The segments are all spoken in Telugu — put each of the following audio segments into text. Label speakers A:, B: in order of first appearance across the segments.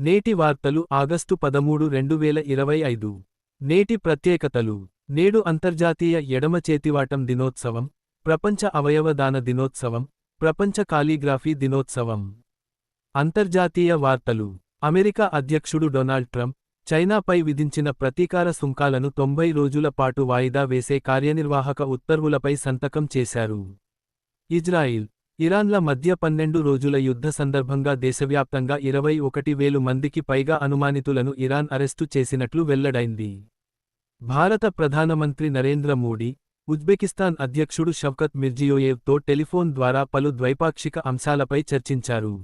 A: నేటి వార్తలు ఆగస్టు పదమూడు రెండు వేల ఇరవై ఐదు. నేటి ప్రత్యేకతలు. నేడు అంతర్జాతీయ ఎడమ చేతివాటం దినోత్సవం ప్రపంచ అవయవదాన దినోత్సవం ప్రపంచ కాలీగ్రాఫీ దినోత్సవం. అంతర్జాతీయ వార్తలు. అమెరికా అధ్యక్షుడు డొనాల్డ్ ట్రంప్ చైనాపై విధించిన ప్రతీకార సుంకాలను తొంభై రోజుల పాటు వాయిదా వేసే కార్యనిర్వాహక ఉత్తర్వులపై సంతకం చేశారు. ఇజ్రాయిల్. ఇరాన్ల మధ్య పన్నెండు రోజుల యుద్ధ సందర్భంగా దేశవ్యాప్తంగా ఇరవై ఒకటి వేలు మందికి పైగా అనుమానితులను ఇరాన్ అరెస్టు చేసినట్లు వెల్లడైంది. భారత ప్రధానమంత్రి నరేంద్ర మోడీ ఉజ్బెకిస్తాన్ అధ్యక్షుడు షవ్కత్ మిర్జియోయేవ్తో టెలిఫోన్ ద్వారా పలు ద్వైపాక్షిక అంశాలపై చర్చించారు.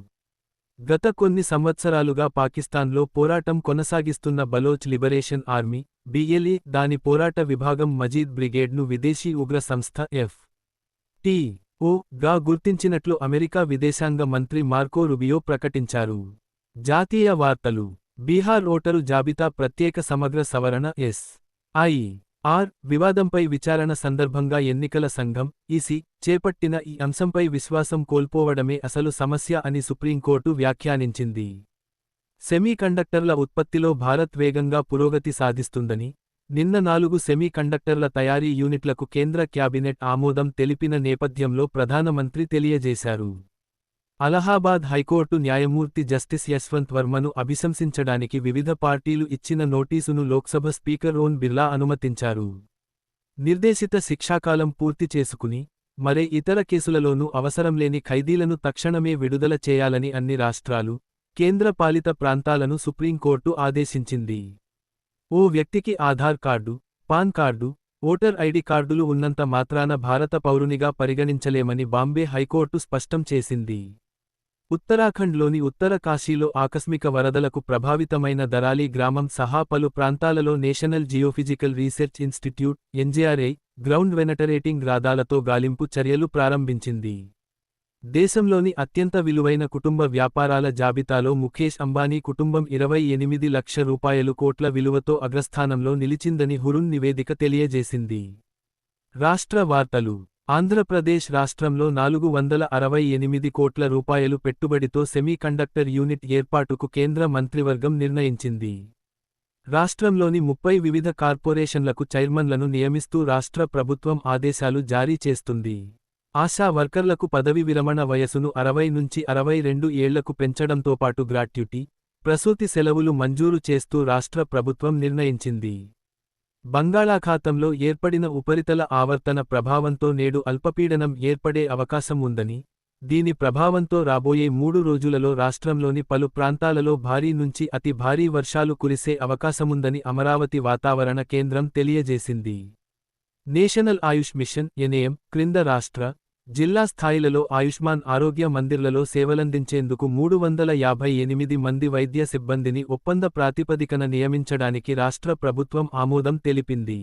A: గత కొన్ని సంవత్సరాలుగా పాకిస్తాన్లో పోరాటం కొనసాగిస్తున్న బలోచ్ లిబరేషన్ ఆర్మీ బిఎల్ఏ దాని పోరాట విభాగం మజీద్ బ్రిగేడ్ను విదేశీ ఉగ్ర సంస్థ ఎఫ్ టి ఓ గా గుర్తించినట్లు అమెరికా విదేశాంగ మంత్రి మార్కో రుబియో ప్రకటించారు. జాతీయ వార్తలు. బీహార్ ఓటరు జాబితా ప్రత్యేక సమగ్ర సవరణ ఎస్. ఐ. ఆర్. వివాదంపై విచారణ సందర్భంగా ఎన్నికల సంఘం ఈసీ చేపట్టిన ఈ అంశంపై విశ్వాసం కోల్పోవడమే అసలు సమస్య అని సుప్రీంకోర్టు వ్యాఖ్యానించింది. సెమీకండక్టర్ల ఉత్పత్తిలో భారత్ వేగంగా పురోగతి సాధిస్తుందని నిన్న నాలుగు సెమీ కండక్టర్ల తయారీ యూనిట్లకు కేంద్ర క్యాబినెట్ ఆమోదం తెలిపిన నేపథ్యంలో ప్రధానమంత్రి తెలియజేశారు. అలహాబాద్ హైకోర్టు న్యాయమూర్తి జస్టిస్ యశ్వంత్ వర్మను అభిశంసించడానికి వివిధ పార్టీలు ఇచ్చిన నోటీసును లోక్సభ స్పీకర్ ఓన్ బిర్లా అనుమతించారు. నిర్దేశిత శిక్షాకాలం పూర్తి చేసుకుని మరే ఇతర కేసులలోనూ అవసరంలేని ఖైదీలను తక్షణమే విడుదల చేయాలని అన్ని రాష్ట్రాలు కేంద్రపాలిత ప్రాంతాలను సుప్రీంకోర్టు ఆదేశించింది. ఓ వ్యక్తికి Aadhaar card PAN card voter ID కార్డులు ఉన్నంత మాత్రాన భారత పౌరునిగా పరిగణించలేమని బాంబే హైకోర్టు స్పష్టం చేసింది. ఉత్తరాఖండ్లోని ఉత్తర కాశీలో ఆకస్మిక వరదలకు ప్రభావితమైన దరాలి గ్రామం సహా పలు ప్రాంతాలలో national geophysical research institute NGRI ground penetrating రాదాలతో గాలింపు చర్యలు ప్రారంభించింది. దేశంలోని అత్యంత విలువైన కుటుంబ వ్యాపారాల జాబితాలో ముఖేష్ అంబానీ కుటుంబం ఇరవై ఎనిమిది లక్ష రూపాయలు కోట్ల విలువతో అగ్రస్థానంలో నిలిచిందని హురున్ నివేదిక తెలియజేసింది. రాష్ట్ర వార్తలు. ఆంధ్రప్రదేశ్ రాష్ట్రంలో నాలుగు వందల అరవై ఎనిమిది కోట్ల రూపాయలు పెట్టుబడితో సెమీకండక్టర్ యూనిట్ ఏర్పాటుకు కేంద్ర మంత్రివర్గం నిర్ణయించింది. రాష్ట్రంలోని ముప్పై వివిధ కార్పొరేషన్లకు చైర్మన్లను నియమిస్తూ రాష్ట్ర ప్రభుత్వం ఆదేశాలు జారీ చేస్తుంది. ఆశా వర్కర్లకు పదవి విరమణ వయసును అరవై నుంచి అరవై రెండు ఏళ్ళకు పెంచడంతో పాటు గ్రాట్యుటీ ప్రసూతి సెలవులు మంజూరు చేస్తూ రాష్ట్ర ప్రభుత్వం నిర్ణయించింది. బంగాళాఖాతంలో ఏర్పడిన ఉపరితల ఆవర్తన ప్రభావంతో నేడు అల్పపీడనం ఏర్పడే అవకాశం ఉందని దీని ప్రభావంతో రాబోయే మూడు రోజులలో రాష్ట్రంలోని పలు ప్రాంతాలలో భారీ నుంచి అతి భారీ వర్షాలు కురిసే అవకాశముందని అమరావతి వాతావరణ కేంద్రం తెలియజేసింది. నేషనల్ ఆయుష్ మిషన్ ఎన్ఏఎం క్రింద రాష్ట్ర జిల్లా స్థాయిలలో ఆయుష్మాన్ ఆరోగ్య మందిర్లలో సేవలందించేందుకు మూడు వందల యాభై ఎనిమిది మంది వైద్య సిబ్బందిని ఒప్పంద ప్రాతిపదికన నియమించడానికి రాష్ట్ర ప్రభుత్వం ఆమోదం తెలిపింది.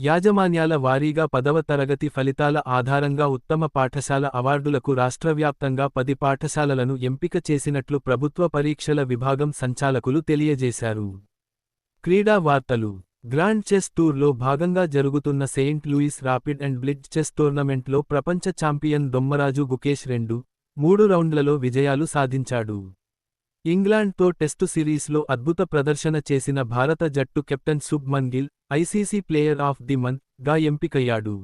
A: యాజమాన్యాల వారీగా పదవ తరగతి ఫలితాల ఆధారంగా ఉత్తమ పాఠశాల అవార్డులకు రాష్ట్రవ్యాప్తంగా పది పాఠశాలలను ఎంపిక చేసినట్లు ప్రభుత్వ పరీక్షల విభాగం సంచాలకులు తెలియజేశారు. క్రీడా వార్తలు గ్రాండ్ చెస్ టూర్లో భాగంగా జరుగుతున్న Saint Louis rapid and blitz chess టోర్నమెంట్లో ప్రపంచ ఛాంపియన్ దొమ్మరాజు గుకేష్ రెండు మూడు రౌండ్లలో విజయాలు సాధించాడు. ఇంగ్లాండ్తో టెస్టు సిరీస్లో అద్భుత ప్రదర్శన చేసిన భారత జట్టు captain Shubman Gill ICC player of the మంత్గా ఎంపికయ్యాడు.